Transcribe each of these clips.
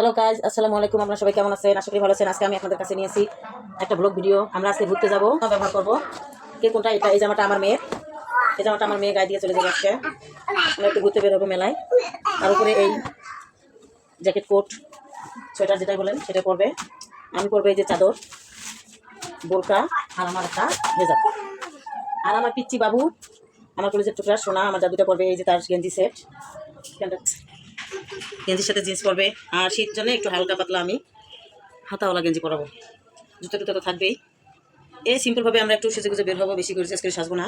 Hello guys আসসালামু আলাইকুম আপনারা সবাই কেমন আছেন? আশা করি ভালো আছেন। আজকে আমি আপনাদের কাছে নিয়েছি একটা ব্লগ ভিডিও আমরা আজকে ঘুরতে যাব। ব্যবহার করব? কে কোনটা? এটা এই জামাটা আমার মেয়ের এই জামাটা আমার মেয়ে গায়ে দিয়ে চলে যাবে আজকে। আমরা একটু ঘুরতে বেরোবো মেলায়। তার উপরে এই জ্যাকেট কোট সোয়েটার যেটাই বলেন, সেটা পরবে। আমি পরবে এই যে চাদর, বোরকা আর আমার একটা ভেজা আর আমার পিচ্ছি বাবু, আমার কলেজের টুকরা সোনা, আমার জাদুটা পরবে এই যে তার গেঞ্জি সেট গেঞ্জির সাথে জিন্স পরবে। আর শীত জন্য একটু হালকা পাতলা আমি হাতাওয়ালা গেঞ্জি পরাবো। জুতো টুতো তো থাকবেই। এই সিম্পলভাবে আমরা একটু সেজে গুজে বের হব, বেশি করে শেষ করে সাজবো না।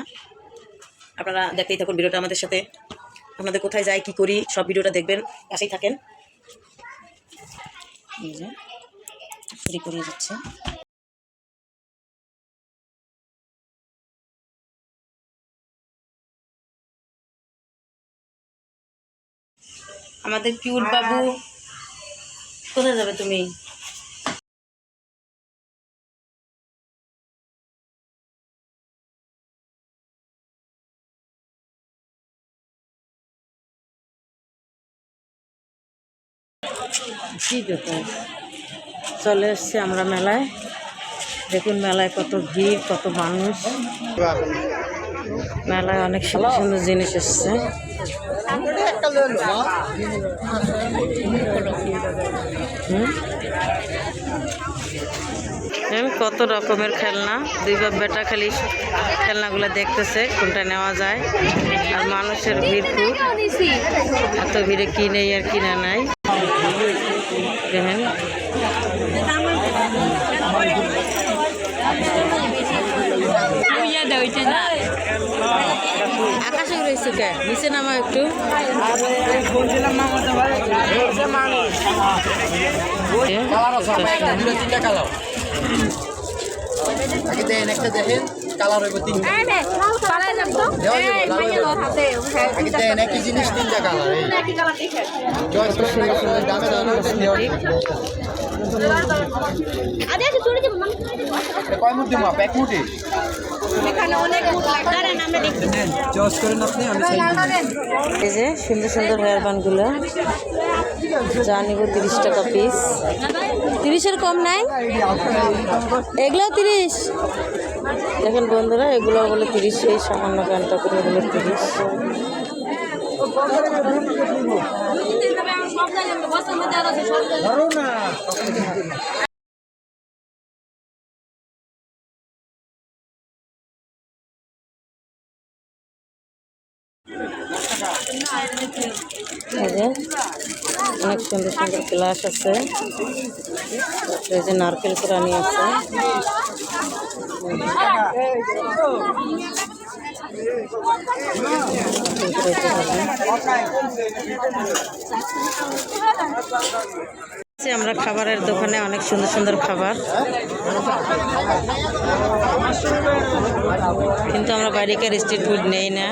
আপনারা দেখতেই থাকুন ভিডিওটা আমাদের সাথে। আপনাদের কোথায় যাই, কি করি, সব ভিডিওটা দেখবেন, পাশেই থাকেন। এই যে করিয়ে যাচ্ছে আমাদের কিউট বাবু। কোথায় যাবে তুমি? কি ব্যাপার? চলে এসছি আমরা মেলায়। দেখুন মেলায় কত ভিড় কত মানুষ। মেলায় অনেক সুন্দর সুন্দর জিনিস এসছে। কত রকমের খেলনা? দুই বাপ বেটা খালি খেলনাগুলো দেখতেছে কোনটা নেওয়া যায়। আর মানুষের ভিড় খুব। এত ভিড়ে কিনে আর কিনা নাই। দেখেন। আকাশে রয়েছে কে? নিচে নামা একটু। দেখেন কালার হইব তিন আগে দেখেন একই জিনিস তিনটা কালার এই চয়েস করে সুন্দর সুন্দর চয়েস করেন আপনি আমি এই যে সুন্দর সুন্দর হেয়ার বানগুলো যা নিব তিরিশ টাকা পিস তিরিশের কম নাই? এগুলো তিরিশ। দেখেন বন্ধুরা এগুলো বলে তিরিশ এই সামান্য প্যান্টটা করে বলে তিরিশ। অনেক সুন্দর সুন্দর গ্লাস আছে। এই যে নারকেল কোরআনি আছে আমরা খাবারের দোকানে অনেক সুন্দর সুন্দর খাবার। কিন্তু আমরা বাইরেকার স্ট্রিট ফুড নেই না।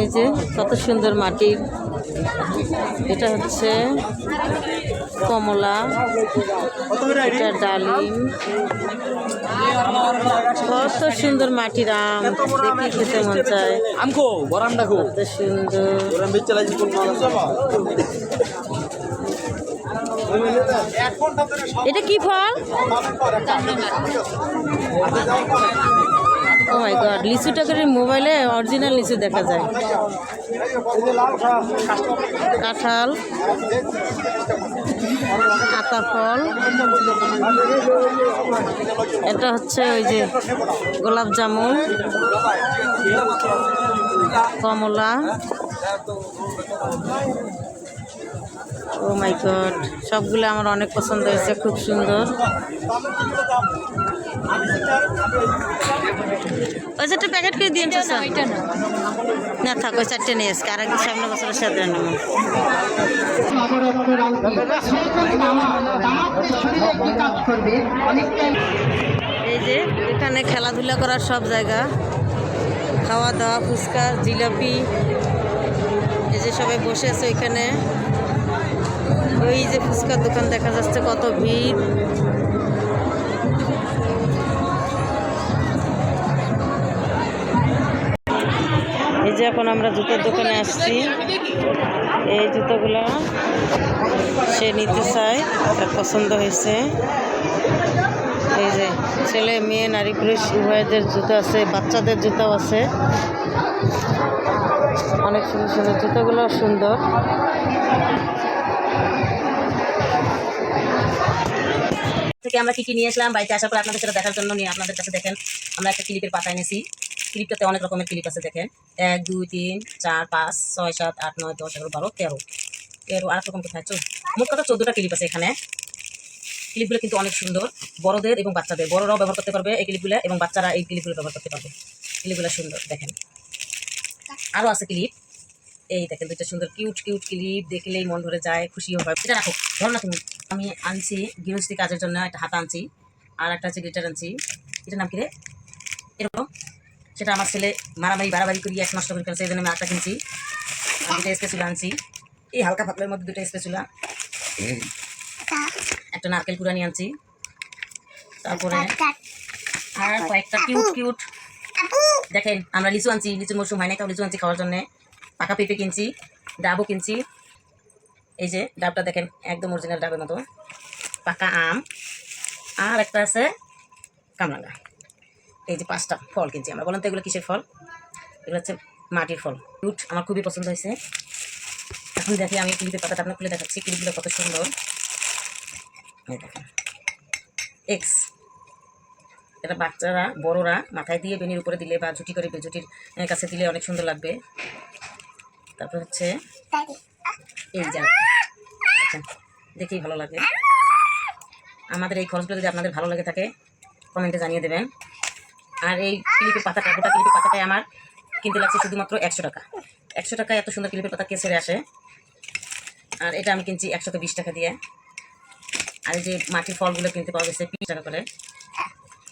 এই যে কত সুন্দর মাটির এটা হচ্ছে কমলা এটা ডালিম কত সুন্দর মাটির আম দেখে খেতে মন চায় কত সুন্দর এটা কি ফল? ও মাই গড লিচুটা করে মোবাইলে অরিজিনাল লিচু দেখা যায়। কাঁঠাল আতা ফল। এটা হচ্ছে ওই যে গোলাপ জামুন, কমলা। ও মাই গড, সবগুলো আমার অনেক পছন্দ হয়েছে, খুব সুন্দর। ওই প্যাকেট না চারটে সামনে এই যে, এখানে খেলাধুলা করার সব জায়গা। খাওয়া দাওয়া, ফুচকা, জিলাপি। এই যে সবাই বসে আছে ওইখানে। ওই যে ফুচকার দোকান দেখা যাচ্ছে, কত ভিড়। এই যে এখন আমরা জুতোর দোকানে আসছি। এই জুতোগুলো সে নিতে চায়, তার পছন্দ হয়েছে। এই যে ছেলে, মেয়ে, নারী, পুরুষ, উভয়দের জুতো আছে, বাচ্চাদের জুতাও আছে। অনেক সুন্দর সুন্দর জুতোগুলো সুন্দর। থেকে আমরা কি কি নিয়ে আসলাম, বাড়িতে আসার পর আপনাদের সেটা দেখার জন্য নিয়ে আপনাদের কাছে দেখেন, আমরা একটা ক্লিপের পাতা এনেছি। ক্লিপটাতে অনেক রকমের ক্লিপ আছে, দেখেন। এক, দুই, তিন, চার, পাঁচ, ছয়, সাত, আট, নয়, দশ, এগারো, বারো, তেরো। তেরো আট রকম কোথায় চোদ্দ মোট কথা চোদ্দোটা ক্লিপ আছে এখানে। ক্লিপগুলো কিন্তু অনেক সুন্দর, বড়দের এবং বাচ্চাদের। বড়রাও ব্যবহার করতে পারবে এই ক্লিপগুলো এবং বাচ্চারা এই ক্লিপগুলো ব্যবহার করতে পারবে। ক্লিপগুলো সুন্দর, দেখেন। আরও আছে ক্লিপ। এই দেখেন, দুইটা সুন্দর, কিউট কিউট ক্লিপ। দেখলেই মন ভরে যায় খুশি হয়। এটা রাখো, ধরো না তুমি। আমি আনছি গৃহস্থী কাজের জন্য একটা হাতা আনছি আর একটা হচ্ছে গ্লিটার আনছি। এটার নাম কি রে? এরকম। সেটা আমার ছেলে মারামারি বাড়াবাড়ি করিয়ে এক নষ্ট করে ফেলছে এই জন্য আমি আরেকটা কিনছি। আর দুটো স্পেচুলা আনছি। এই হালকা পাতলের মধ্যে দুটো স্পেচুলা একটা নারকেল কুড়ানি আনছি। তারপরে আর কয়েকটা কিউট কিউট দেখেন আমরা লিচু আনছি লিচু মৌসুম হয় না তাও লিচু আনছি খাওয়ার জন্য। পাকা পেঁপে কিনছি ডাবও কিনছি। এই যে ডাবটা দেখেন একদম অরিজিনাল ডাবের মতো। পাকা আম। আর একটা আছে কামরাঙ্গা। এই যে পাঁচটা ফল কিনছি আমরা। বলেন তো এগুলো কিসের ফল? এগুলো হচ্ছে মাটির ফল। ফ্রুট আমার খুবই পছন্দ হয়েছে। এখন দেখি আমি ক্লিপের পাতাটা আপনার খুলে দেখাচ্ছি ক্লিপগুলো কত সুন্দর। এক্স এটা বাচ্চারা বড়রা মাথায় দিয়ে বেনির উপরে দিলে বা ঝুটি করে ঝুটির আহ, কাছে দিলে অনেক সুন্দর লাগবে। তারপর হচ্ছে এই যে। দেখেন দেখেই ভালো লাগে। আমাদের এই খরচগুলো যদি আপনাদের ভালো লাগে থাকে, কমেন্টে জানিয়ে দেবেন। আর এই ক্লিপের পাতাটা, গোটা ক্লিপের পাতাটাই আমার কিনতে লাগছে শুধুমাত্র একশো টাকা। একশো টাকায় এত সুন্দর ক্লিপের পাতা কে ছেড়ে আসে? আর এটা আমি কিনছি একশত বিশ টাকা দিয়ে। আর এই যে মাটির ফলগুলো কিনতে পাওয়া গেছে বিশ টাকা করে।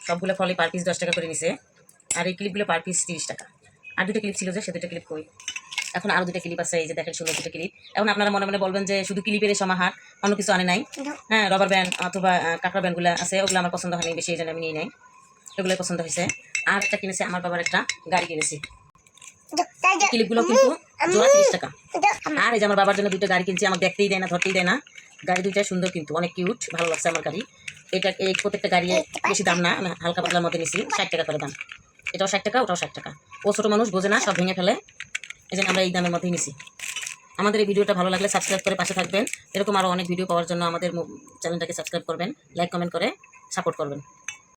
সবগুলো ফলে পার পিস দশ টাকা করে নিছে। আর এই ক্লিপগুলো পার পিস তিরিশ টাকা। আর দুটো ক্লিপ ছিল যে, সে দুটো ক্লিপ কই? এখন আরও দুটো ক্লিপ আছে এই যে দেখেন সুন্দর দুটো ক্লিপ এখন আপনারা মনে মনে বলবেন যে শুধু ক্লিপের সমাহার অন্য কিছু আনে নাই। হ্যাঁ রবার ব্যান্ড অথবা কাঁকড়া ব্যান্ডগুলো আছে ওগুলো আমার পছন্দ হয়নি বেশি এই জন্য আমি নিয়ে নেই। এগুলো পছন্দ হয়েছে। আর একটা কিনেছে আমার বাবার একটা গাড়ি কিনেছি। ক্লিপগুলো কিন্তু জোড়া তিরিশ টাকা। আর এই যে আমার বাবার জন্য দুটো গাড়ি কিনছি আমার দেখতেই দেয় না ধরতেই দেয় না। গাড়ি দুইটা সুন্দর কিন্তু অনেক কিউট ভালো লাগছে আমার গাড়ি। এটা এই প্রত্যেকটা গাড়ি বেশি দাম না হালকা পাতলার মধ্যে নিছি ষাট টাকা করে দাম। এটাও ষাট টাকা ওটাও ষাট টাকা। ও ছোটো মানুষ বোঝে না সব ভেঙে ফেলে। এই জন্য আমরা এই দামের মধ্যেই নিছি। আমাদের এই ভিডিওটা ভালো লাগলে সাবস্ক্রাইব করে পাশে থাকবেন। এরকম আরও অনেক ভিডিও পাওয়ার জন্য আমাদের চ্যানেলটাকে সাবস্ক্রাইব করবেন লাইক কমেন্ট করে সাপোর্ট করবেন।